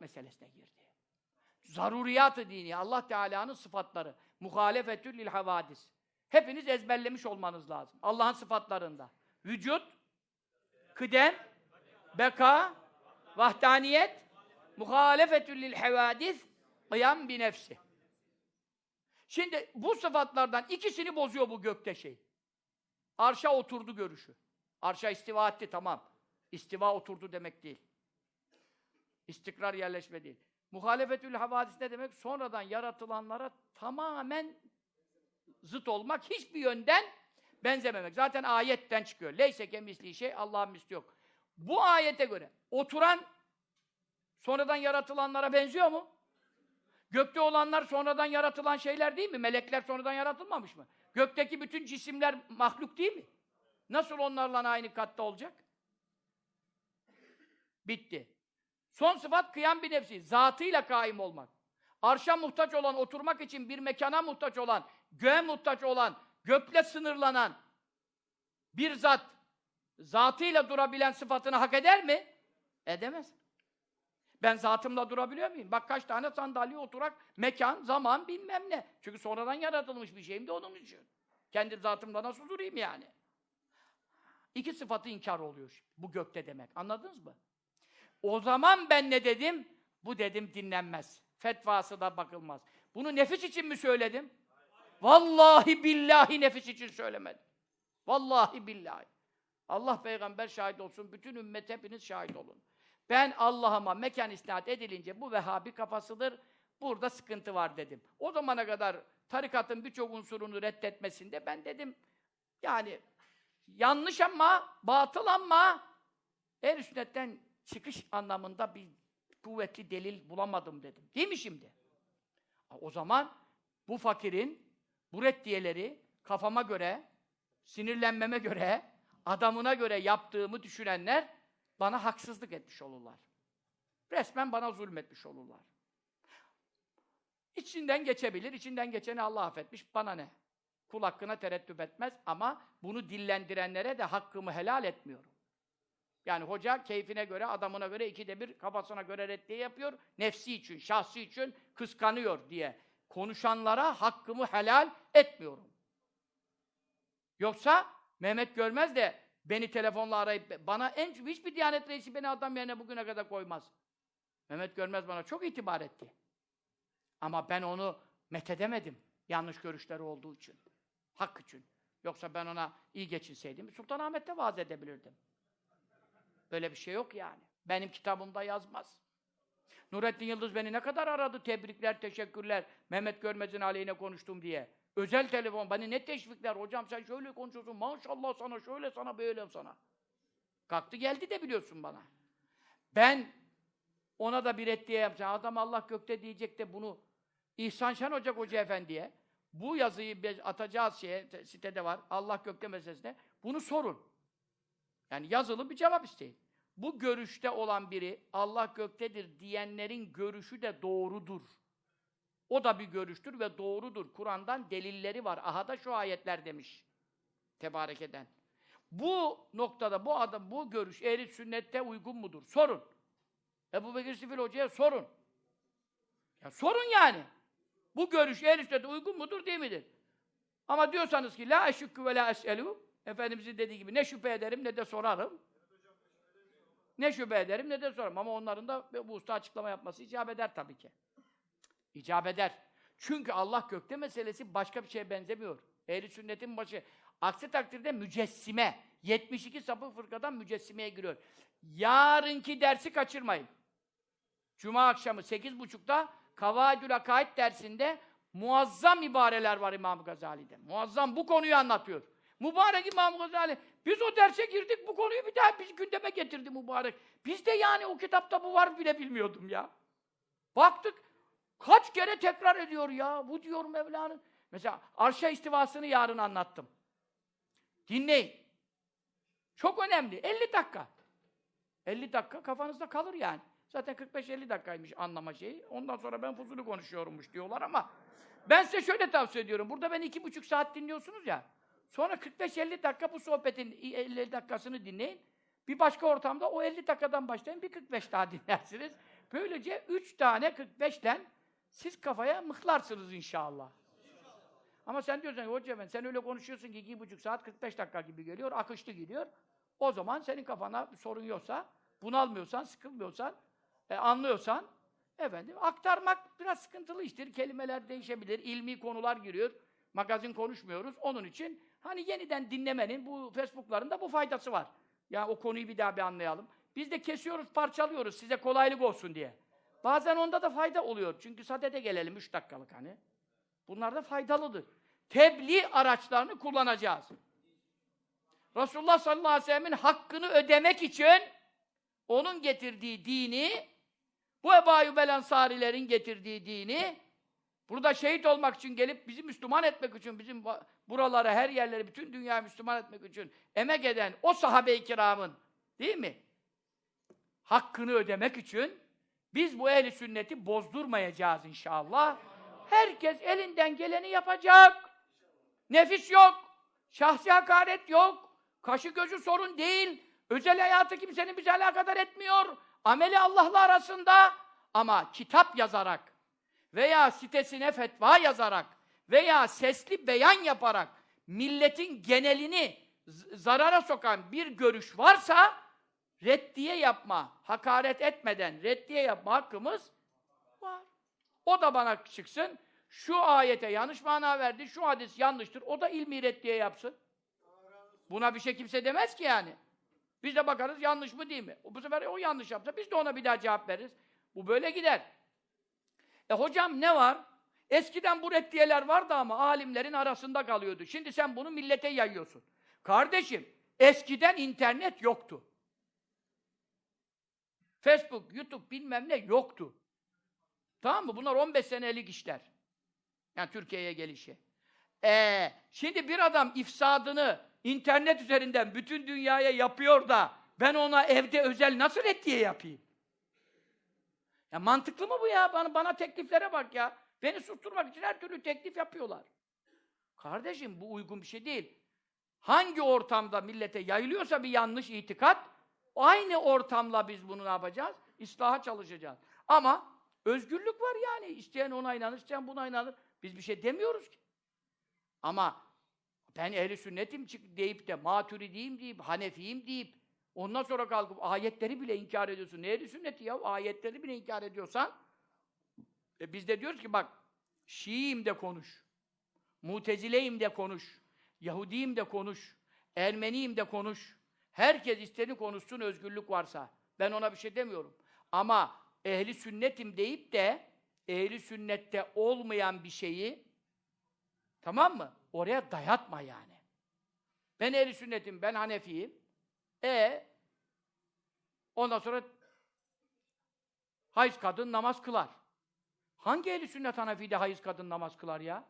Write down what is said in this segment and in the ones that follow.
meselesine girdi. Zaruriyat-ı dini, Allah Teala'nın sıfatları. Muhalefetül lil havadis. Hepiniz ezberlemiş olmanız lazım. Allah'ın sıfatlarında. Vücut, kıdem, beka, vahdaniyet, muhalefetül lil havadis, kıyam bi nefsi. Şimdi bu sıfatlardan ikisini bozuyor bu gökte şey. Arşa oturdu görüşü. Arşa istiva etti tamam. İstiva oturdu demek değil. İstikrar yerleşme değil. Muhalefetül havadis ne demek? Sonradan yaratılanlara tamamen zıt olmak, hiçbir yönden benzememek. Zaten ayetten çıkıyor. Leyse kemisli şey, Allah'ın misli yok. Bu ayete göre oturan sonradan yaratılanlara benziyor mu? Gökte olanlar sonradan yaratılan şeyler değil mi? Melekler sonradan yaratılmamış mı? Gökteki bütün cisimler mahluk değil mi? Nasıl onlarla aynı katta olacak? Bitti. Son sıfat kıyam bir nefsi. Zatıyla kaim olmak. Arşa muhtaç olan, oturmak için bir mekana muhtaç olan, göğe muhtaç olan, gökle sınırlanan bir zat, zatıyla durabilen sıfatını hak eder mi? Edemez. Ben zatımla durabiliyor muyum? Bak kaç tane sandalye oturak, mekan, zaman bilmem ne. Çünkü sonradan yaratılmış bir şeyim de onun için. Kendi zatımla nasıl durayım yani? İki sıfatı inkar oluyor bu gökte demek. Anladınız mı? O zaman ben ne dedim? Bu dedim dinlenmez. Fetvası da bakılmaz. Bunu nefis için mi söyledim? Vallahi billahi nefis için söylemedim. Vallahi billahi. Allah peygamber şahit olsun, bütün ümmet hepiniz şahit olun. Ben Allah'ıma mekan isnat edilince bu Vehhabi kafasıdır, burada sıkıntı var dedim. O zamana kadar tarikatın birçok unsurunu reddetmesinde ben dedim, yani yanlış ama, batıl ama el sünnetten çıkış anlamında bir kuvvetli delil bulamadım dedim. Değil mi şimdi? O zaman bu fakirin bu reddiyeleri kafama göre, sinirlenmeme göre, adamına göre yaptığımı düşünenler bana haksızlık etmiş olurlar. Resmen bana zulmetmiş olurlar. İçinden geçebilir, içinden geçeni Allah affetmiş, bana ne? Kul hakkına tereddüt etmez ama bunu dillendirenlere de hakkımı helal etmiyorum. Yani hoca keyfine göre, adamına göre ikide bir kafasına göre reddiye yapıyor. Nefsi için, şahsi için kıskanıyor diye. Konuşanlara hakkımı helal etmiyorum. Yoksa Mehmet Görmez de beni telefonla arayıp bana en hiçbir Diyanet Reisi beni adam yerine bugüne kadar koymaz. Mehmet Görmez bana çok itibar etti. Ama ben onu methedemedim. Yanlış görüşleri olduğu için. Hak için. Yoksa ben ona iyi geçinseydim Sultanahmet'te vaaz edebilirdim. Böyle bir şey yok yani. Benim kitabımda yazmaz. Nurettin Yıldız beni ne kadar aradı, tebrikler, teşekkürler, Mehmet Görmez'in aleyhine konuştum diye. Özel telefon, beni ne teşvikler, hocam sen şöyle konuşuyorsun, maşallah sana, şöyle sana, böyle sana. Kalktı geldi de biliyorsun bana. Ben ona da bir reddiye yapacağım. Adam Allah gökte diyecek de bunu İhsan Şen Hoca Hoca Efendi'ye bu yazıyı atacağız şeye, sitede var, Allah gökte meselesine. Bunu sorun. Yani yazılı bir cevap isteyin. Bu görüşte olan biri Allah göktedir diyenlerin görüşü de doğrudur. O da bir görüştür ve doğrudur. Kur'an'dan delilleri var. Aha da şu ayetler demiş. Tebarek eden. Bu noktada bu adam, bu görüş ehli sünnette uygun mudur? Sorun. Ebu Bekir Sifil Hoca'ya sorun. Ya sorun yani. Bu görüş ehli sünnette uygun mudur değil midir? Ama diyorsanız ki la eşükkü ve la es'elu Efendimizin dediği gibi ne şüphe ederim ne de sorarım. Ne şüphe ederim ne de sorarım. Ama onların da bu usta açıklama yapması icap eder tabii ki. İcap eder. Çünkü Allah gökte meselesi başka bir şeye benzemiyor. Ehli sünnetin başı. Aksi takdirde mücessime. 72 sapık fırkadan mücessimeye giriyor. Yarınki dersi kaçırmayın. Cuma akşamı 8.30'da Kavaidül Akaid dersinde muazzam ibareler var İmam Gazali'de. Muazzam bu konuyu anlatıyor. Mübarek İmam Gazali. Biz o derse girdik, bu konuyu bir daha bir gündeme getirdi mübarek. Biz de yani o kitapta bu var bile bilmiyordum ya. Baktık, kaç kere tekrar ediyor ya. Bu diyor Mevla'nın. Mesela arşa istivasını yarın anlattım. Dinleyin. Çok önemli. 50 dakika. 50 dakika kafanızda kalır yani. Zaten 45-50 dakikaymış anlama şeyi. Ondan sonra ben fuzulu konuşuyorummuş diyorlar ama ben size şöyle tavsiye ediyorum. Burada ben iki buçuk saat dinliyorsunuz ya. Sonra 45-50 dakika bu sohbetin 50 dakikasını dinleyin. Bir başka ortamda o 50 dakikadan başlayın, bir 45 daha dinlersiniz. Böylece üç tane 45'ten siz kafaya mıhlarsınız inşallah. Ama sen diyorsun ki hoca sen öyle konuşuyorsun ki iki buçuk saat 45 dakika gibi geliyor, akışlı gidiyor. O zaman senin kafana sorun yoksa, bunalmıyorsan, sıkılmıyorsan, e, anlıyorsan, efendim aktarmak biraz sıkıntılı iştir. Kelimeler değişebilir, ilmi konular giriyor. Magazin konuşmuyoruz. Onun için hani yeniden dinlemenin bu Facebook'larında bu faydası var. Ya o konuyu bir daha bir anlayalım. Biz de kesiyoruz, parçalıyoruz size kolaylık olsun diye. Bazen onda da fayda oluyor. Çünkü sadede gelelim üç dakikalık hani. Bunlar da faydalıdır. Tebliğ araçlarını kullanacağız. Resulullah sallallahu aleyhi ve sellemin hakkını ödemek için onun getirdiği dini, bu Ebu Ayyub el Ensarilerin getirdiği dini, burada şehit olmak için gelip bizi Müslüman etmek için, bizim buralara, her yerleri, bütün dünyayı Müslüman etmek için emek eden o sahabe-i kiramın, değil mi? Hakkını ödemek için biz bu ehli sünneti bozdurmayacağız inşallah. Herkes elinden geleni yapacak. Nefis yok. Şahsi hakaret yok. Kaşı gözü sorun değil. Özel hayatı kimsenin bize alakadar etmiyor. Ameli Allah'la arasında. Ama kitap yazarak veya sitesine fetva yazarak veya sesli beyan yaparak milletin genelini zarara sokan bir görüş varsa reddiye yapma, hakaret etmeden reddiye yapma hakkımız var. O da bana çıksın, şu ayete yanlış mana verdi, şu hadis yanlıştır, o da ilmi reddiye yapsın. Buna bir şey kimse demez ki yani. Biz de bakarız yanlış mı değil mi? Bu sefer o yanlış yapsa biz de ona bir daha cevap veririz. Bu böyle gider. E hocam ne var? Eskiden bu reddiyeler vardı ama alimlerin arasında kalıyordu. Şimdi sen bunu millete yayıyorsun. Kardeşim, eskiden internet yoktu. Facebook, YouTube bilmem ne yoktu. Tamam mı? Bunlar 15 senelik işler. Yani Türkiye'ye gelişi. Ee, şimdi bir adam ifsadını internet üzerinden bütün dünyaya yapıyor da ben ona evde özel nasıl reddiye yapayım? Ya mantıklı mı bu ya? Bana, bana tekliflere bak ya. Beni susturmak için her türlü teklif yapıyorlar. Kardeşim bu uygun bir şey değil. Hangi ortamda millete yayılıyorsa bir yanlış itikat, aynı ortamla biz bunu ne yapacağız? İslaha çalışacağız. Ama özgürlük var yani. İsteyen ona inanır, isteyen buna inanır. Biz bir şey demiyoruz ki. Ama ben ehli sünnetim deyip de maturidiyim deyip, hanefiyim deyip ondan sonra kalkıp ayetleri bile inkar ediyorsun. Ne ehli sünneti ya? Ayetleri bile inkar ediyorsan e biz de diyoruz ki bak Şii'yim de konuş. Mutezileyim de konuş. Yahudiyim de konuş. Ermeniyim de konuş. Herkes istediğini konuşsun özgürlük varsa. Ben ona bir şey demiyorum. Ama ehli sünnetim deyip de ehli sünnette olmayan bir şeyi tamam mı? Oraya dayatma yani. Ben ehli sünnetim, ben Hanefiyim. E ondan sonra hayız kadın namaz kılar. Hangi ehli sünnet Hanefi'de hayız kadın namaz kılar ya?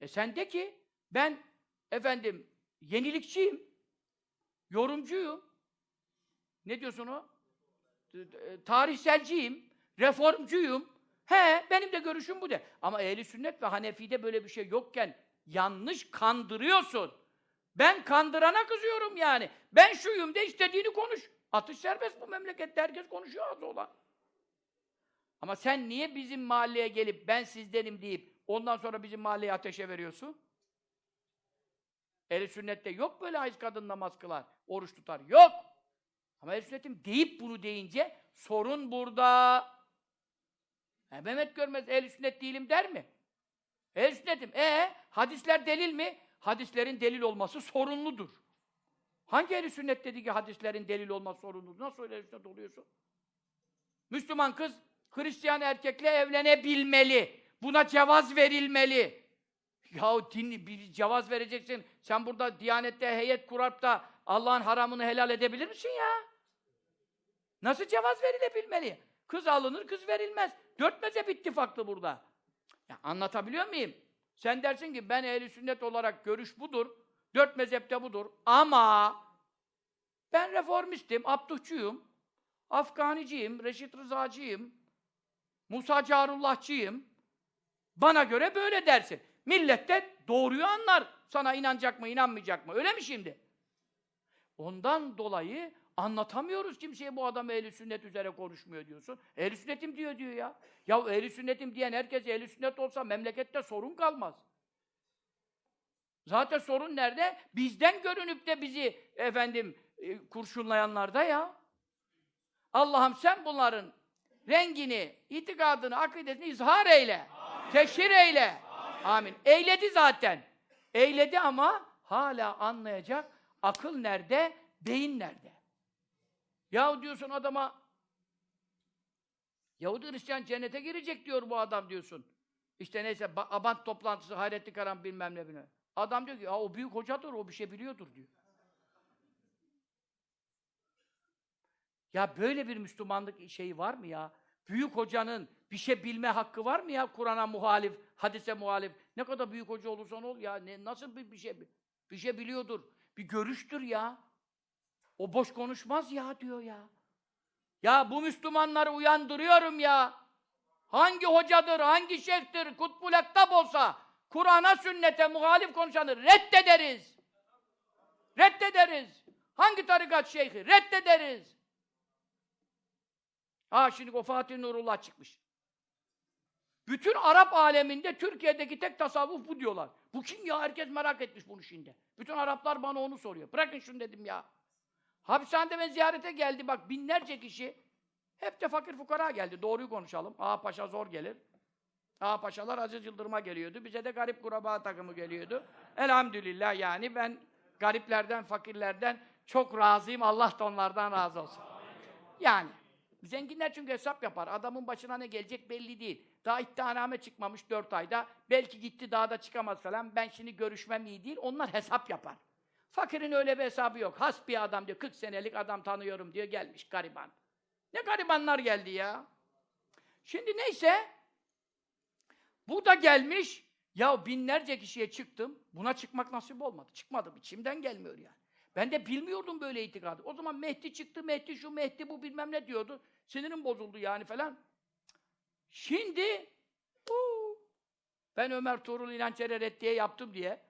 E sen de ki ben efendim yenilikçiyim. Yorumcuyum. Ne diyorsun o? Tarihselciyim. Reformcuyum. He, benim de görüşüm bu de. Ama ehli sünnet ve Hanefi'de böyle bir şey yokken yanlış kandırıyorsun. Ben kandırana kızıyorum yani. Ben şuyum de istediğini konuş. Atış serbest bu memlekette herkes konuşuyor az olan. Ama sen niye bizim mahalleye gelip ben sizdenim deyip ondan sonra bizim mahalleye ateşe veriyorsun? Ehl-i sünnette yok böyle hayız kadın namaz kılar, oruç tutar. Yok! Ama ehl sünnetim deyip bunu deyince sorun burada. Yani Mehmet Görmez ehl sünnet değilim der mi? ehl sünnetim. E hadisler delil mi? Hadislerin delil olması sorunludur. Hangi ehl sünnet dedi ki hadislerin delil olması sorunludur? Nasıl ehl sünnet oluyorsun? Müslüman kız Hristiyan erkekle evlenebilmeli. Buna cevaz verilmeli. Yahu din, bir cevaz vereceksin. Sen burada Diyanet'te heyet kurup da Allah'ın haramını helal edebilir misin ya? Nasıl cevaz verilebilmeli? Kız alınır, kız verilmez. Dört mezhep ittifaklı burada. Ya anlatabiliyor muyum? Sen dersin ki ben ehli sünnet olarak görüş budur. Dört mezhepte budur. Ama ben reformistim, Abduhçuyum, Afganiciyim, Reşit Rızacıyım, Musa Carullahçıyım. Bana göre böyle dersin. Millet de doğruyu anlar. Sana inanacak mı, inanmayacak mı? Öyle mi şimdi? Ondan dolayı Anlatamıyoruz kimseye bu adam ehli sünnet üzere konuşmuyor diyorsun. Ehli sünnetim diyor diyor ya. Ya ehli sünnetim diyen herkes ehli sünnet olsa memlekette sorun kalmaz. Zaten sorun nerede? Bizden görünüp de bizi efendim e, kurşunlayanlarda ya. Allah'ım sen bunların rengini, itikadını, akidesini izhar eyle. Teşhir eyle. Amin. Eyledi zaten. Eyledi ama hala anlayacak akıl nerede, beyin nerede? Ya diyorsun adama Yahudi Hristiyan cennete girecek diyor bu adam diyorsun. İşte neyse ba- Abant toplantısı Hayrettin Karan bilmem ne bilmem. Adam diyor ki o büyük hocadır o bir şey biliyordur diyor. Ya böyle bir Müslümanlık şeyi var mı ya? Büyük hocanın bir şey bilme hakkı var mı ya? Kur'an'a muhalif, hadise muhalif. Ne kadar büyük hoca olursan ol ya. Ne, nasıl bir, bir şey bir şey biliyordur. Bir görüştür ya. O boş konuşmaz ya diyor ya. Ya bu Müslümanları uyandırıyorum ya. Hangi hocadır, hangi şeyhtir, kutbul ektab olsa Kur'an'a, sünnete muhalif konuşanı reddederiz. Reddederiz. Hangi tarikat şeyhi? Reddederiz. Ha şimdi o Fatih Nurullah çıkmış. Bütün Arap aleminde Türkiye'deki tek tasavvuf bu diyorlar. Bu kim ya? Herkes merak etmiş bunu şimdi. Bütün Araplar bana onu soruyor. Bırakın şunu dedim ya. Hapishanede ben ziyarete geldi bak binlerce kişi. Hep de fakir fukara geldi. Doğruyu konuşalım. Ağa Paşa zor gelir. Ağa Paşalar Aziz Yıldırım'a geliyordu. Bize de garip kuraba takımı geliyordu. Elhamdülillah yani ben gariplerden, fakirlerden çok razıyım. Allah da onlardan razı olsun. Yani. Zenginler çünkü hesap yapar. Adamın başına ne gelecek belli değil. Daha iddianame çıkmamış dört ayda. Belki gitti daha da çıkamaz falan. Ben şimdi görüşmem iyi değil. Onlar hesap yapar. Fakirin öyle bir hesabı yok. Has bir adam diyor. 40 senelik adam tanıyorum diyor. Gelmiş gariban. Ne garibanlar geldi ya. Şimdi neyse. Bu da gelmiş. Ya binlerce kişiye çıktım. Buna çıkmak nasip olmadı. Çıkmadım. İçimden gelmiyor yani. Ben de bilmiyordum böyle itikadı. O zaman Mehdi çıktı, Mehdi şu, Mehdi bu bilmem ne diyordu. Sinirim bozuldu yani falan. Şimdi uu, ben Ömer Tuğrul İnançer'e reddiye yaptım diye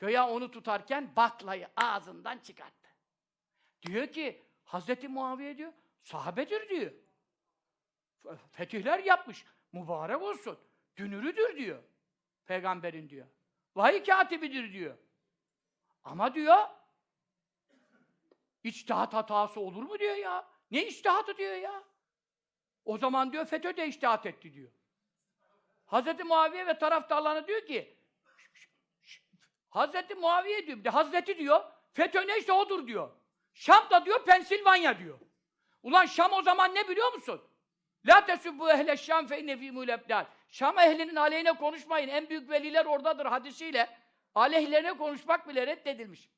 köye onu tutarken baklayı ağzından çıkarttı. Diyor ki Hazreti Muaviye diyor sahabedir diyor. Fetihler yapmış. Mübarek olsun. Dünürüdür diyor. Peygamberin diyor. Vahiy katibidir diyor. Ama diyor İçtihat hatası olur mu diyor ya. Ne içtihatı diyor ya. O zaman diyor FETÖ de içtihat etti diyor. Hazreti Muaviye ve taraftarlarına diyor ki Hazreti Muaviye diyor, bir de Hazreti diyor, FETÖ neyse odur diyor. Şam da diyor, Pensilvanya diyor. Ulan Şam o zaman ne biliyor musun? La tesubbu ehle Şam fe inne fîmûl. Şam ehlinin aleyhine konuşmayın. En büyük veliler oradadır hadisiyle. Aleyhlerine konuşmak bile reddedilmiş.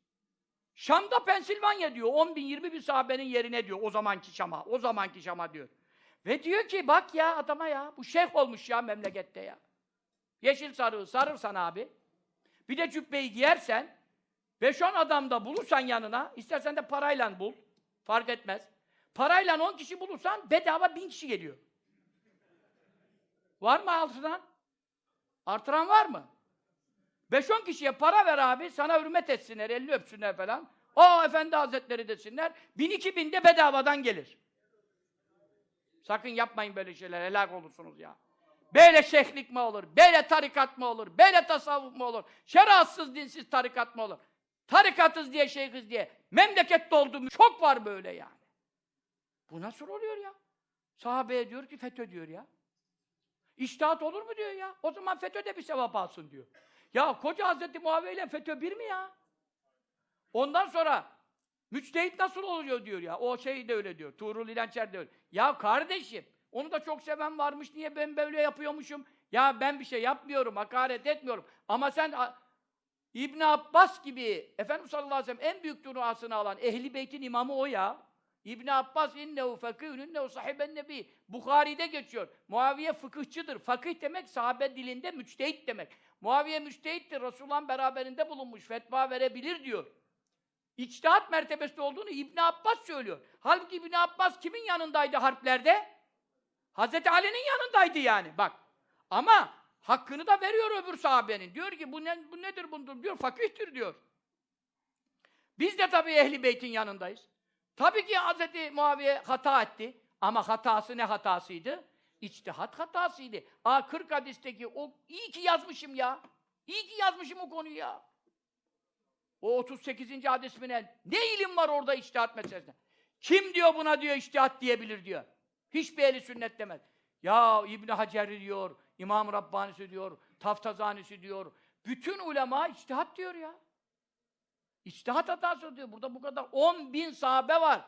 Şam'da Pensilvanya diyor. 10 bin, 20 bin sahabenin yerine diyor. O zamanki Şam'a. O zamanki Şam'a diyor. Ve diyor ki bak ya adama ya. Bu şeyh olmuş ya memlekette ya. Yeşil sarığı sarırsan abi. Bir de cübbeyi giyersen 5-10 adam da bulursan yanına. istersen de parayla bul. Fark etmez. Parayla 10 kişi bulursan bedava 1000 kişi geliyor. Var mı artıran? Artıran var mı? 5-10 kişiye para ver abi, sana hürmet etsinler, elini öpsünler falan. O efendi hazretleri desinler, bin iki bin de bedavadan gelir. Sakın yapmayın böyle şeyler, helak olursunuz ya. Böyle şeyhlik mi olur, böyle tarikat mı olur, böyle tasavvuf mu olur, şeriatsız dinsiz tarikat mı olur? Tarikatız diye, şeyhiz diye, memleket doldu mu? Çok var böyle yani. Bu nasıl oluyor ya? Sahabeye diyor ki FETÖ diyor ya. İçtihat olur mu diyor ya. O zaman FETÖ de bir sevap alsın diyor. Ya koca Hazreti Muaviye ile FETÖ bir mi ya? Ondan sonra müçtehit nasıl oluyor diyor ya. O şey de öyle diyor. Tuğrul İlençer de öyle. Ya kardeşim onu da çok seven varmış. Niye ben böyle yapıyormuşum? Ya ben bir şey yapmıyorum. Hakaret etmiyorum. Ama sen İbn Abbas gibi Efendimiz sallallahu aleyhi ve sellem en büyük duasını alan Ehli Beyt'in imamı o ya. İbn Abbas innehu fakihun innehu sahiben nebi. Bukhari'de geçiyor. Muaviye fıkıhçıdır. Fakih demek sahabe dilinde müçtehit demek. Muaviye müçtehittir. Resulullah'ın beraberinde bulunmuş. Fetva verebilir diyor. İçtihat mertebesinde olduğunu İbn Abbas söylüyor. Halbuki İbn Abbas kimin yanındaydı harplerde? Hazreti Ali'nin yanındaydı yani. Bak. Ama hakkını da veriyor öbür sahabenin. Diyor ki bu, ne, bu nedir bundur diyor. Fakihtir diyor. Biz de tabii Ehli Beyt'in yanındayız. Tabii ki Hz. Muaviye hata etti. Ama hatası ne hatasıydı? İçtihat hatasıydı. Aa 40 hadisteki o iyi ki yazmışım ya. İyi ki yazmışım o konuyu ya. O 38. hadis mi ne? Ne ilim var orada içtihat meselesinde? Kim diyor buna diyor içtihat diyebilir diyor. Hiçbir ehli sünnet demez. Ya İbn Hacer diyor, İmam Rabbani'si diyor, Taftazanisi diyor. Bütün ulema içtihat diyor ya. İçtihat hatası diyor. Burada bu kadar 10 bin sahabe var.